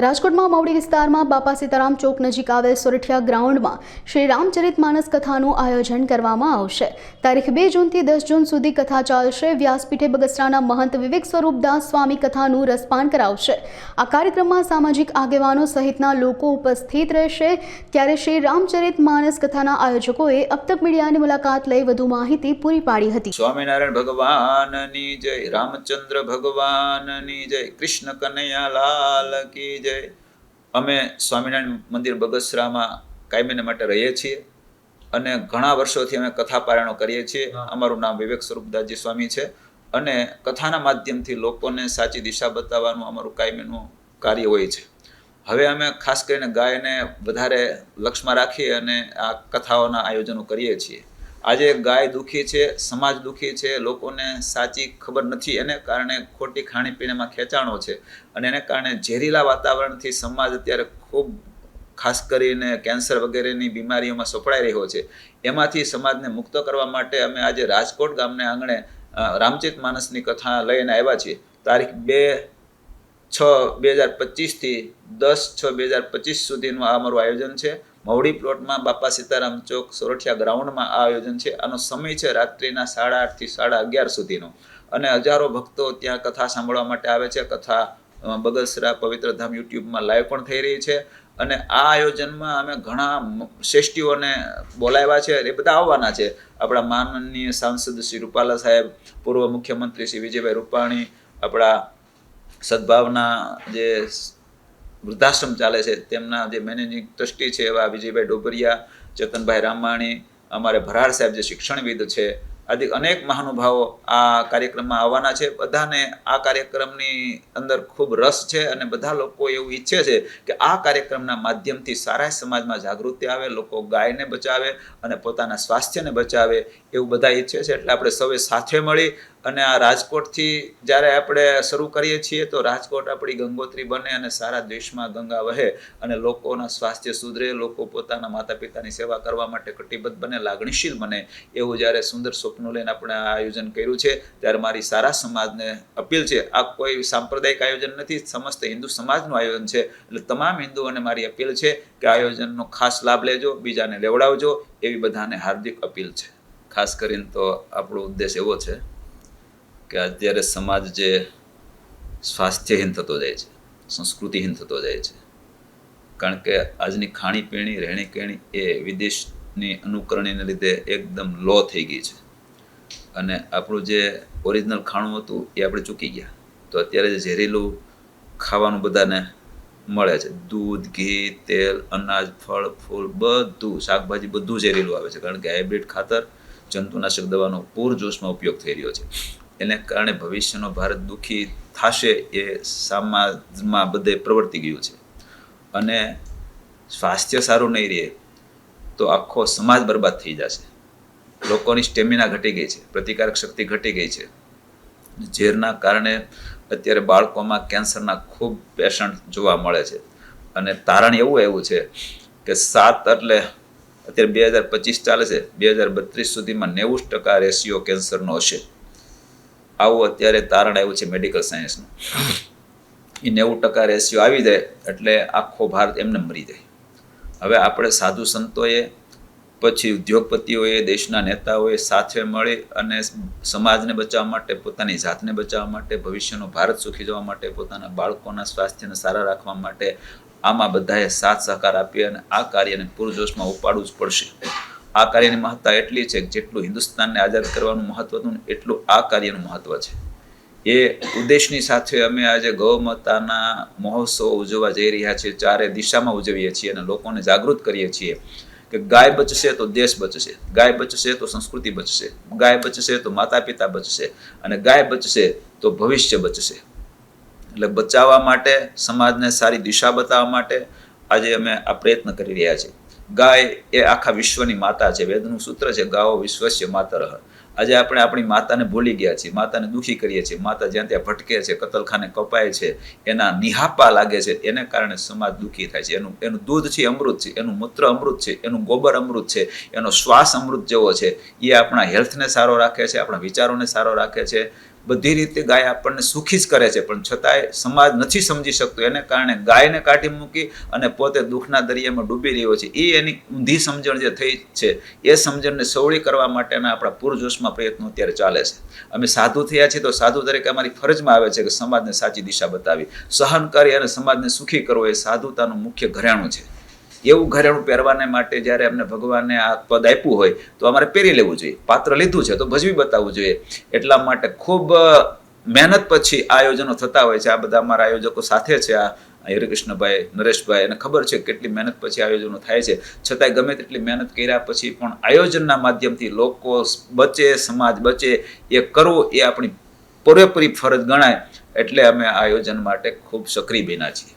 રાજકોટમાં મવડી વિસ્તારમાં બાપા સીતારામ ચોક નજીક આવેલ સોરઠિયા ગ્રાઉન્ડમાં શ્રી રામચરિત માનસ કથાનું આયોજન કરવામાં આવશે. તારીખ બે જૂનથી દસ જૂન સુધી કથા ચાલશે. વ્યાસપીઠે બગસરાના મહંત વિવેક સ્વરૂપદાસ સ્વામી કથાનું રસપાન કરાવશે. આ કાર્યક્રમમાં સામાજિક આગેવાનો સહિતના લોકો ઉપસ્થિત રહેશે. ત્યારે શ્રી રામચરિત માનસ કથાના આયોજકોએ અબતક મીડિયાની મુલાકાત લઈ વધુ માહિતી પૂરી પાડી હતી. સ્વામિનારાયણ ભગવાનની જય, રામચંદ્ર ભગવાનની જય, કૃષ્ણ કનૈયા લાલ કી જય. અમે સ્વામિનારાયણ મંદિર બગસરામાં કાયમીને માટે રહીએ છીએ અને ઘણા વર્ષોથી અમે કથા પારાયણો કરીએ છીએ. અમારું નામ વિવેક સ્વરૂપદાસજી સ્વામી છે અને કથાના માધ્યમથી લોકોને સાચી દિશા બતાવવાનું અમારું કાયમીનું કાર્ય હોય છે. હવે અમે ખાસ કરીને ગાયને વધારે લક્ષમાં રાખી અને આ કથાઓના આયોજનો કરીએ છીએ. આજે ગાય દુઃખી છે, સમાજ દુઃખી છે, લોકોને સાચી ખબર નથી, એને કારણે ખોટી ખાણીપીણીમાં ખેંચાણો છે. અને એને કારણે ઝેરીલા વાતાવરણથી સમાજ અત્યારે ખૂબ ખાસ કરીને કેન્સર વગેરેની બીમારીઓમાં સપડાઈ રહ્યો છે. એમાંથી સમાજને મુક્ત કરવા માટે અમે આજે રાજકોટ ગામને આંગણે રામચેત માનસની કથા લઈને આવ્યા છીએ. તારીખ બે છ બે હજાર પચીસથી દસ છ બે હજાર પચીસ સુધીનું આ અમારું આયોજન છે. મવડી પ્લોટમાં બાપા સીતારામ ચોક સોરઠિયા ગ્રાઉન્ડમાં આ આયોજન છે. આનો સમય છે રાત્રિના સાડા આઠથી સાડા અગિયાર સુધીનો. અને હજારો ભક્તો ત્યાં કથા સાંભળવા માટે આવે છે. કથા બગસરા પવિત્રધામ યુટ્યુબમાં લાઈવ પણ થઈ રહી છે. અને આ આયોજનમાં અમે ઘણા શ્રેષ્ઠીઓને બોલાવ્યા છે એ બધા આવવાના છે. આપણા માનનીય સાંસદ શ્રી રૂપાલા સાહેબ, પૂર્વ મુખ્યમંત્રી શ્રી વિજયભાઈ રૂપાણી, આપણા સદભાવના જે વૃદ્ધાશ્રમ ચાલે છે, તેમના જે મેનેજિંગ ટ્રસ્ટી છે એવા વિજયભાઈ ડોબરિયા ચેતનભાઈ રામાણી, અમારે ભરાડ સાહેબ જે શિક્ષણવિદ છે, આદિ અનેક મહાનુભાવો આ કાર્યક્રમમાં આવવાના છે. બધાને આ કાર્યક્રમની અંદર ખૂબ રસ છે અને બધા લોકો એવું ઈચ્છે છે કે આ કાર્યક્રમના માધ્યમથી સારા સમાજમાં જાગૃતિ આવે, લોકો ગાયને બચાવે અને પોતાના સ્વાસ્થ્યને બચાવે એવું બધા ઈચ્છે છે. એટલે આપણે સૌએ સાથે મળી અને આ રાજકોટથી જ્યારે આપણે શરૂ કરીએ છીએ, તો રાજકોટ આપણી ગંગોત્રી બને અને સારા દેશમાં ગંગા વહે અને લોકોના સ્વાસ્થ્ય સુધરે, લોકો પોતાના માતા પિતાની સેવા કરવા માટે કટિબદ્ધ બને, લાગણીશીલ બને. એવું જ્યારે સુંદર સ્વપ્નો લઈને આપણે આ આયોજન કર્યું છે, ત્યારે મારી સારા સમાજને અપીલ છે. આ કોઈ સાંપ્રદાયિક આયોજન નથી, સમસ્ત હિન્દુ સમાજનું આયોજન છે. એટલે તમામ હિન્દુઓને મારી અપીલ છે કે આયોજનનો ખાસ લાભ લેજો, બીજાને લેવડાવજો, એવી બધાને હાર્દિક અપીલ છે. ખાસ કરીને તો આપણો ઉદ્દેશ એવો છે કે અત્યારે સમાજ જે સ્વાસ્થ્યહીન થતો જાય છે, સંસ્કૃતિહીન થતો જાય છે. કારણ કે આજની ખાણીપીણી રહેણી કહેણી એ વિદેશની અનુકરણીને લીધે એકદમ લો થઈ ગઈ છે. અને આપણું જે ઓરિજિનલ ખાણું હતું એ આપણે ચૂકી ગયા. તો અત્યારે જે ઝેરીલું ખાવાનું બધાને મળે છે. દૂધ, ઘી, તેલ, અનાજ, ફળ, ફૂલ, બધું, શાકભાજી બધું ઝેરીલું આવે છે. કારણ કે હાઇબ્રિડ ખાતર જંતુનાશક દવાનો પૂરજોશમાં ઉપયોગ થઈ રહ્યો છે. એને કારણે ભવિષ્યનો ભારત દુઃખી થશે એ સમાજમાં બધે પ્રવર્તી ગયું છે. અને સ્વાસ્થ્ય સારું નહીં રહે તો આખો સમાજ બરબાદ થઈ જશે. લોકોની સ્ટેમિના ઘટી ગઈ છે, પ્રતિકારક શક્તિ ઘટી ગઈ છે. ઝેરના કારણે અત્યારે બાળકોમાં કેન્સરના ખૂબ પેશન્ટ જોવા મળે છે. અને તારણ એવું એવું છે કે સાત એટલે અત્યારે બે હજાર પચીસ ચાલે છે, બે હજાર બત્રીસ સુધીમાં નેવું ટકા રેશિયો કેન્સરનો હશે. આવું અત્યારે તારણ આવ્યું છે મેડિકલ સાયન્સનું એ નેવું ટકા રેશિયો આવી જાય એટલે આખો ભારત એમને મરી જાય. હવે આપણે સાધુ સંતોએ, પછી ઉદ્યોગપતિઓએ, દેશના નેતાઓએ સાથે મળી અને સમાજને બચાવવા માટે, પોતાની જાતને બચાવવા માટે, ભવિષ્યનો ભારત સુખી જવા માટે, પોતાના બાળકોના સ્વાસ્થ્યને સારા રાખવા માટે આમાં બધાએ સાથ સહકાર આપી અને આ કાર્યને પૂરજોશમાં ઉપાડવું જ પડશે. આ કાર્યની મહત્તા એટલી છે કે જેટલું હિન્દુસ્તાનને આઝાદ કરવાનું મહત્વ હતું એટલું આ કાર્યનું મહત્વ છે. એ ઉદ્દેશની સાથે અમે આજે ગૌમાતાના મહોત્સવ ઉજવવા જઈ રહ્યા છીએ, ચારે દિશામાં ઉજવીએ છીએ અને લોકોને જાગૃત કરીએ છીએ કે ગાય બચશે તો દેશ બચશે, ગાય બચશે તો સંસ્કૃતિ બચશે, ગાય બચશે તો માતા પિતા બચશે અને ગાય બચશે તો ભવિષ્ય બચશે. એટલે બચાવવા માટે, સમાજને સારી દિશા બતાવવા માટે આજે અમે આ પ્રયત્ન કરી રહ્યા છીએ. ગાય એ આખા વિશ્વની માતા છે. વેદનું સૂત્ર છે, ગાઓ વિશ્વસ્ય માતર. આજે આપણે આપણી માતાને ભૂલી ગયા છીએ, માતાને દુઃખી કરીએ છીએ. માતા જ્યાં ત્યાં ભટકે છે, કતલખાને કપાય છે, એના નિહાપા લાગે છે, એને કારણે સમાજ દુઃખી થાય છે. એનું એનું દૂધ છે અમૃત છે, એનું મૂત્ર અમૃત છે, એનું ગોબર અમૃત છે, એનો શ્વાસ અમૃત જેવો છે. એ આપણા હેલ્થને સારો રાખે છે, આપણા વિચારોને સારો રાખે છે. બધી રીતે ગાય આપણને સુખી જ કરે છે, પણ છતાંય સમાજ નથી સમજી શકતો. એને કારણે ગાયને કાઢી મૂકી અને પોતે દુઃખના દરિયામાં ડૂબી રહ્યો છે. એ એની ઊંધી સમજણ જે થઈ છે, એ સમજણને સવળી કરવા માટેના આપણા પૂરજોશમાં પ્રયત્નો અત્યારે ચાલે છે. અમે સાધુ થયા છીએ તો સાધુ તરીકે અમારી ફરજમાં આવે છે કે સમાજને સાચી દિશા બતાવી. સહનકારી અને સમાજને સુખી કરવો એ સાધુતાનું મુખ્ય ઘરેણું છે. એવું ઘરેણું પહેરવાને માટે જ્યારે અમને ભગવાને આ પદ આપ્યું હોય, તો અમારે પહેરી લેવું જોઈએ, પાત્ર લીધું છે, તો ભજવી બતાવવું જોઈએ. એટલા માટે ખૂબ મહેનત પછી આયોજનો થતા હોય છે. આ બધા અમારા આયોજકો સાથે છે, આ હરિકૃષ્ણભાઈ, નરેશભાઈ એને ખબર છે કેટલી મહેનત પછી આયોજનો થાય છે. છતાંય ગમે તેટલી મહેનત કર્યા પછી પણ આયોજનના માધ્યમથી લોકો બચે, સમાજ બચે, એ કરવું એ આપણી પૂરેપૂરી ફરજ ગણાય. એટલે અમે આયોજન માટે ખૂબ સક્રિય બન્યા છીએ.